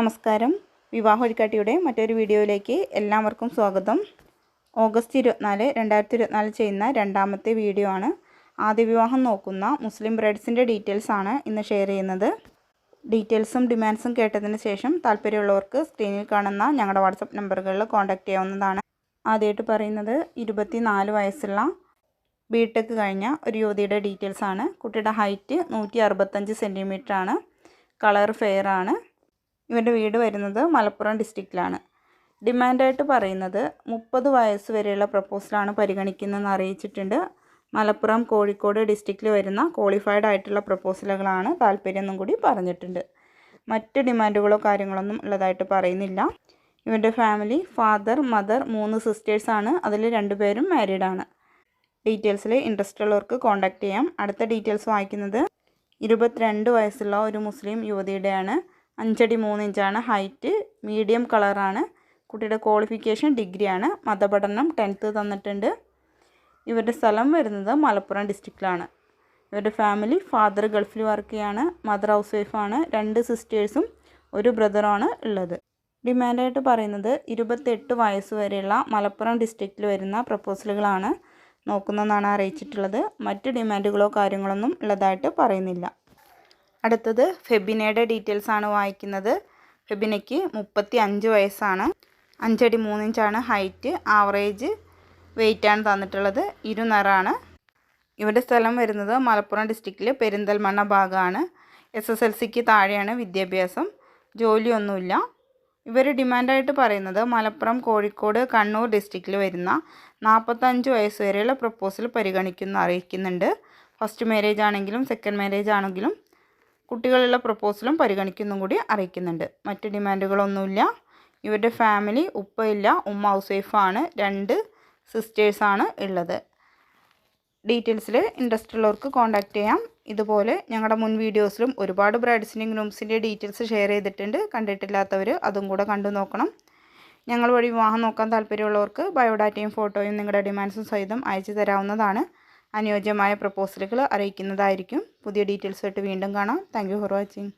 നമസ്കാരം. വിവാഹ വഴിക്കാട്ടിയുടെ മറ്റൊരു വീഡിയോയിലേക്ക് എല്ലാവർക്കും സ്വാഗതം. ഓഗസ്റ്റ് ഇരുപത്തിനാല് രണ്ടായിരത്തി ഇരുപത്തിനാല് ചെയ്യുന്ന രണ്ടാമത്തെ വീഡിയോ ആണ്. ആദ്യ വിവാഹം നോക്കുന്ന മുസ്ലിം ബ്രൈഡ്സിന്റെ ഡീറ്റെയിൽസ് ആണ് ഇന്ന് ഷെയർ ചെയ്യുന്നത്. ഡീറ്റെയിൽസും ഡിമാൻഡ്സും കേട്ടതിന് ശേഷം താല്പര്യമുള്ളവർക്ക് സ്ക്രീനിൽ കാണുന്ന ഞങ്ങളുടെ വാട്സപ്പ് നമ്പറുകളിൽ കോൺടാക്റ്റ് ചെയ്യാവുന്നതാണ്. ആദ്യമായിട്ട് പറയുന്നത് ഇരുപത്തി നാല് വയസ്സുള്ള ബിടെക് കഴിഞ്ഞ ഒരു യുവതിയുടെ ഡീറ്റെയിൽസ് ആണ്. കുട്ടിയുടെ ഹൈറ്റ് നൂറ്റി അറുപത്തഞ്ച് സെന്റിമീറ്റർ ആണ് കളർ ഫെയർ ആണ് ഇവരുടെ വീട് വരുന്നത് മലപ്പുറം ഡിസ്ട്രിക്റ്റിലാണ് ഡിമാൻഡായിട്ട് പറയുന്നത് മുപ്പത് വയസ്സ് വരെയുള്ള പ്രപ്പോസലാണ് പരിഗണിക്കുന്നതെന്ന് അറിയിച്ചിട്ടുണ്ട്. മലപ്പുറം കോഴിക്കോട് ഡിസ്ട്രിക്റ്റിൽ വരുന്ന ക്വാളിഫൈഡ് ആയിട്ടുള്ള പ്രപ്പോസലുകളാണ് താല്പര്യം എന്നും കൂടി പറഞ്ഞിട്ടുണ്ട്. മറ്റ് ഡിമാൻഡുകളോ കാര്യങ്ങളൊന്നും ഉള്ളതായിട്ട് പറയുന്നില്ല. ഇവന്റെ ഫാമിലി ഫാദർ മദർ മൂന്ന് സിസ്റ്റേഴ്സാണ് അതിൽ രണ്ടുപേരും മാരീഡാണ് ഡീറ്റെയിൽസിൽ ഇൻട്രസ്റ്റ് ഉള്ളവർക്ക് കോൺടാക്റ്റ് ചെയ്യാം. അടുത്ത ഡീറ്റെയിൽസ് വായിക്കുന്നത് ഇരുപത്തിരണ്ട് വയസ്സുള്ള ഒരു മുസ്ലിം യുവതിയുടെയാണ്. അഞ്ചടി മൂന്ന് ഇഞ്ചാണ് ഹൈറ്റ് മീഡിയം കളറാണ്. കുട്ടിയുടെ ക്വാളിഫിക്കേഷൻ ഡിഗ്രിയാണ്. മതപഠനം ടെൻത്ത് തന്നിട്ടുണ്ട്. ഇവരുടെ സ്ഥലം വരുന്നത് മലപ്പുറം ഡിസ്ട്രിക്റ്റിലാണ്. ഇവരുടെ ഫാമിലി ഫാദർ ഗൾഫിൽ വർക്ക് ചെയ്യാണ്. മദർ ഹൗസ് വൈഫാണ് രണ്ട് സിസ്റ്റേഴ്സും ഒരു ബ്രദറുമാണ് ഉള്ളത്. ഡിമാൻഡായിട്ട് പറയുന്നത് ഇരുപത്തെട്ട് വയസ്സ് വരെയുള്ള മലപ്പുറം ഡിസ്ട്രിക്റ്റിൽ വരുന്ന പ്രപ്പോസലുകളാണ് നോക്കുന്നതെന്നാണ് അറിയിച്ചിട്ടുള്ളത്. മറ്റ് ഡിമാൻഡുകളോ കാര്യങ്ങളൊന്നും ഉള്ളതായിട്ട് പറയുന്നില്ല. അടുത്തത് ഫെബിനയുടെ ഡീറ്റെയിൽസ് ആണ് വായിക്കുന്നത്. ഫെബിനയ്ക്ക് മുപ്പത്തി അഞ്ച് വയസ്സാണ്. അഞ്ചടി മൂന്നിഞ്ചാണ് ഹൈറ്റ് ആവറേജ് വെയിറ്റാണ് തന്നിട്ടുള്ളത്. ഇരുനിറാണ് ഇവരുടെ സ്ഥലം വരുന്നത് മലപ്പുറം ഡിസ്ട്രിക്റ്റിൽ പെരിന്തൽമണ്ണ ഭാഗമാണ്. എസ് എസ് എൽ സിക്ക് താഴെയാണ് വിദ്യാഭ്യാസം. ജോലിയൊന്നുമില്ല. ഇവർ ഡിമാൻഡായിട്ട് പറയുന്നത് മലപ്പുറം കോഴിക്കോട് കണ്ണൂർ ഡിസ്ട്രിക്റ്റിൽ വരുന്ന നാൽപ്പത്തഞ്ച് വയസ്സ് വരെയുള്ള പ്രപ്പോസൽ പരിഗണിക്കുന്ന അറിയിക്കുന്നുണ്ട്. ഫസ്റ്റ് മാരേജ് ആണെങ്കിലും സെക്കൻഡ് മാരേജ് ആണെങ്കിലും കുട്ടികളുള്ള പ്രപ്പോസലും പരിഗണിക്കുന്നും കൂടി അറിയിക്കുന്നുണ്ട്. മറ്റ് ഡിമാൻഡുകളൊന്നുമില്ല. ഇവരുടെ ഫാമിലി ഉപ്പയില്ല ഉമ്മ ഹൗസ് വൈഫാണ് രണ്ട് സിസ്റ്റേഴ്സാണ് ഉള്ളത്. ഡീറ്റെയിൽസിൽ ഇൻട്രസ്റ്റ് ഉള്ളവർക്ക് കോൺടാക്റ്റ് ചെയ്യാം. ഇതുപോലെ ഞങ്ങളുടെ മുൻ വീഡിയോസിലും ഒരുപാട് ബ്രൈഡ്സിന്റെയും ഗ്രൂംസിന്റെ ഡീറ്റെയിൽസ് ഷെയർ ചെയ്തിട്ടുണ്ട്. കണ്ടിട്ടില്ലാത്തവർ അതും കൂടെ കണ്ടു നോക്കണം. ഞങ്ങൾ വഴി വിവാഹം നോക്കാൻ താല്പര്യമുള്ളവർക്ക് ബയോഡാറ്റയും ഫോട്ടോയും നിങ്ങളുടെ ഡിമാൻഡ്സും സഹിതം അയച്ചു തരാവുന്നതാണ്. അനുയോജ്യമായ പ്രപ്പോസലുകൾ അറിയിക്കുന്നതായിരിക്കും. പുതിയ ഡീറ്റെയിൽസായിട്ട് വീണ്ടും കാണാം. Thank for watching